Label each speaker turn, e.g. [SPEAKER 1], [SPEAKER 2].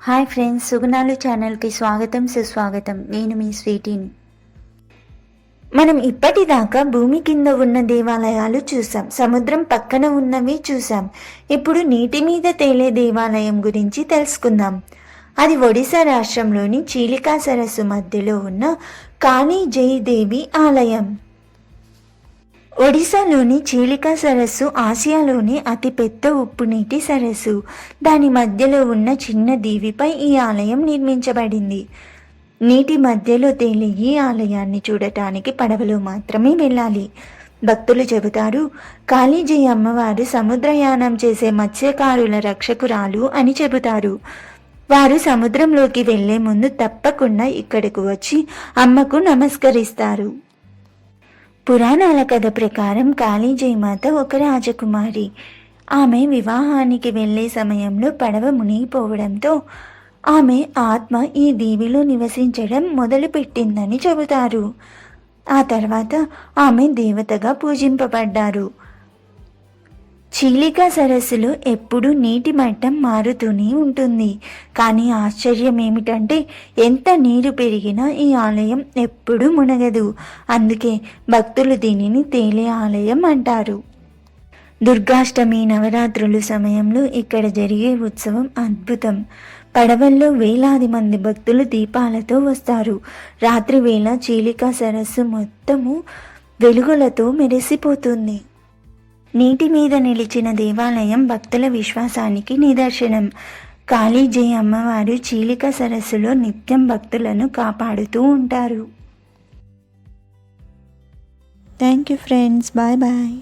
[SPEAKER 1] Hi friends సుగుణాలు ఛానల్కి స్వాగతం సుస్వాగతం. నేను మీ స్వీటీని. మనం ఇప్పటిదాకా భూమి కింద ఉన్న దేవాలయాలు చూసాం. సముద్రం పక్కన ఉన్నవి చూసాం. ఇప్పుడు నీటి మీద తేలే దేవాలయం గురించి తెలుసుకుందాం. అది ఒడిశా రాష్ట్రంలోని చీలికా సరస్సు మధ్యలో ఉన్న కాళీ జయదేవి ఆలయం. ఒడిశాలోని చీలికా సరస్సు ఆసియాలోని అతిపెద్ద ఉప్పునీటి సరస్సు. దాని మధ్యలో ఉన్న చిన్న దీవిపై ఈ ఆలయం నిర్మించబడింది. నీటి మధ్యలో తేలి ఈ ఆలయాన్ని చూడటానికి పడవలో మాత్రమే వెళ్ళాలి. భక్తులు చెబుతారు కాళీజీ అమ్మవారు సముద్రయానం చేసే మత్స్యకారుల రక్షకురాలు అని చెబుతారు. వారు సముద్రంలోకి వెళ్ళే ముందు తప్పకుండా ఇక్కడకు వచ్చి అమ్మకు నమస్కరిస్తారు. పురాణాల కథ ప్రకారం కాళీజయమాత ఒక రాజకుమారి. ఆమె వివాహానికి వెళ్ళే సమయంలో పడవ మునిగిపోవడంతో ఆమె ఆత్మ ఈ దీవిలో నివసించడం మొదలుపెట్టిందని చెబుతారు. ఆ తర్వాత ఆమె దేవతగా పూజింపబడ్డారు. చీలిక సరస్సులో ఎప్పుడూ నీటి మట్టం మారుతూనే ఉంటుంది. కానీ ఆశ్చర్యం ఏమిటంటే ఎంత నీరు పెరిగినా ఈ ఆలయం ఎప్పుడూ మునగదు. అందుకే భక్తులు దీనిని తేలే ఆలయం అంటారు. దుర్గాష్టమి నవరాత్రులు సమయంలో ఇక్కడ జరిగే ఉత్సవం అద్భుతం. పడవల్లో వేలాది మంది భక్తులు దీపాలతో వస్తారు. రాత్రి వేళ చీలిక సరస్సు మొత్తము వెలుగులతో మెరిసిపోతుంది. నీటి మీద నిలిచిన దేవాలయం భక్తుల విశ్వాసానికి నిదర్శనం. కాళీజయ అమ్మవారు చీలిక సరస్సులో నిత్యం భక్తులను కాపాడుతూ ఉంటారు.
[SPEAKER 2] Thank you friends bye bye